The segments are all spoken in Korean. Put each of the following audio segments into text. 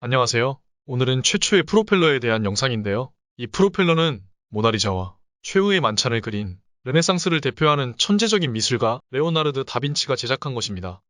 안녕하세요. 오늘은 최초의 프로펠러에 대한 영상인데요. 이 프로펠러는 모나리자와 최후의 만찬을 그린 르네상스를 대표하는 천재적인 미술가 레오나르드 다빈치가 제작한 것입니다.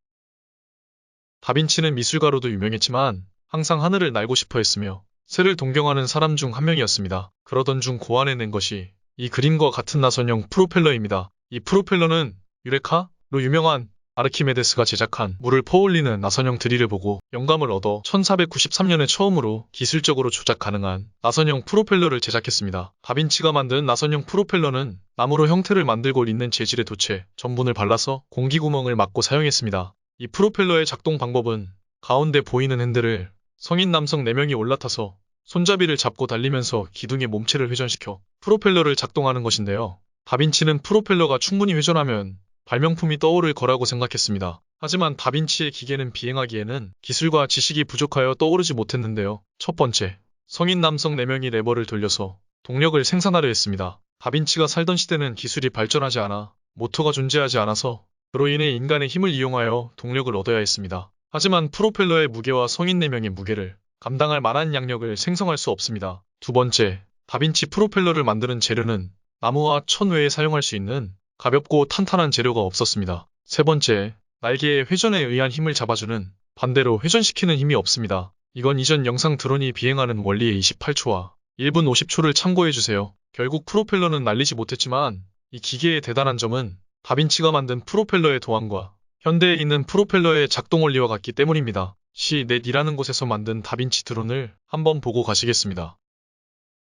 다빈치는 미술가로도 유명했지만 항상 하늘을 날고 싶어 했으며 새를 동경하는 사람 중 한 명이었습니다. 그러던 중 고안해낸 것이 이 그림과 같은 나선형 프로펠러입니다. 이 프로펠러는 유레카로 유명한 아르키메데스가 제작한 물을 퍼올리는 나선형 드릴을 보고 영감을 얻어 1493년에 처음으로 기술적으로 조작 가능한 나선형 프로펠러를 제작했습니다. 다빈치가 만든 나선형 프로펠러는 나무로 형태를 만들고 있는 재질의 돛에 전분을 발라서 공기구멍을 막고 사용했습니다. 이 프로펠러의 작동 방법은 가운데 보이는 핸들을 성인 남성 4명이 올라타서 손잡이를 잡고 달리면서 기둥의 몸체를 회전시켜 프로펠러를 작동하는 것인데요. 다빈치는 프로펠러가 충분히 회전하면 발명품이 떠오를 거라고 생각했습니다. 하지만 다빈치의 기계는 비행하기에는 기술과 지식이 부족하여 떠오르지 못했는데요. 첫 번째, 성인 남성 4명이 레버를 돌려서 동력을 생산하려 했습니다. 다빈치가 살던 시대는 기술이 발전하지 않아 모터가 존재하지 않아서 그로 인해 인간의 힘을 이용하여 동력을 얻어야 했습니다. 하지만 프로펠러의 무게와 성인 4명의 무게를 감당할 만한 양력을 생성할 수 없습니다. 두 번째, 다빈치 프로펠러를 만드는 재료는 나무와 천 외에 사용할 수 있는 가볍고 탄탄한 재료가 없었습니다. 세 번째, 날개의 회전에 의한 힘을 잡아주는 반대로 회전시키는 힘이 없습니다. 이건 이전 영상 드론이 비행하는 원리의 28초와 1분 50초를 참고해주세요. 결국 프로펠러는 날리지 못했지만 이 기계의 대단한 점은 다빈치가 만든 프로펠러의 도안과 현대에 있는 프로펠러의 작동 원리와 같기 때문입니다. 시넷이라는 곳에서 만든 다빈치 드론을 한번 보고 가시겠습니다.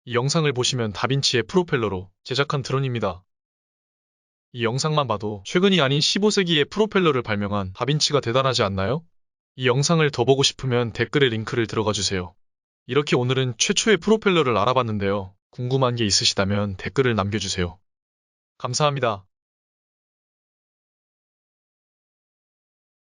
이 영상을 보시면 다빈치의 프로펠러로 제작한 드론입니다. 이 영상만 봐도 최근이 아닌 15세기에 프로펠러를 발명한 다빈치가 대단하지 않나요? 이 영상을 더 보고 싶으면 댓글에 링크를 들어가 주세요. 이렇게 오늘은 최초의 프로펠러를 알아봤는데요. 궁금한 게 있으시다면 댓글을 남겨주세요. 감사합니다.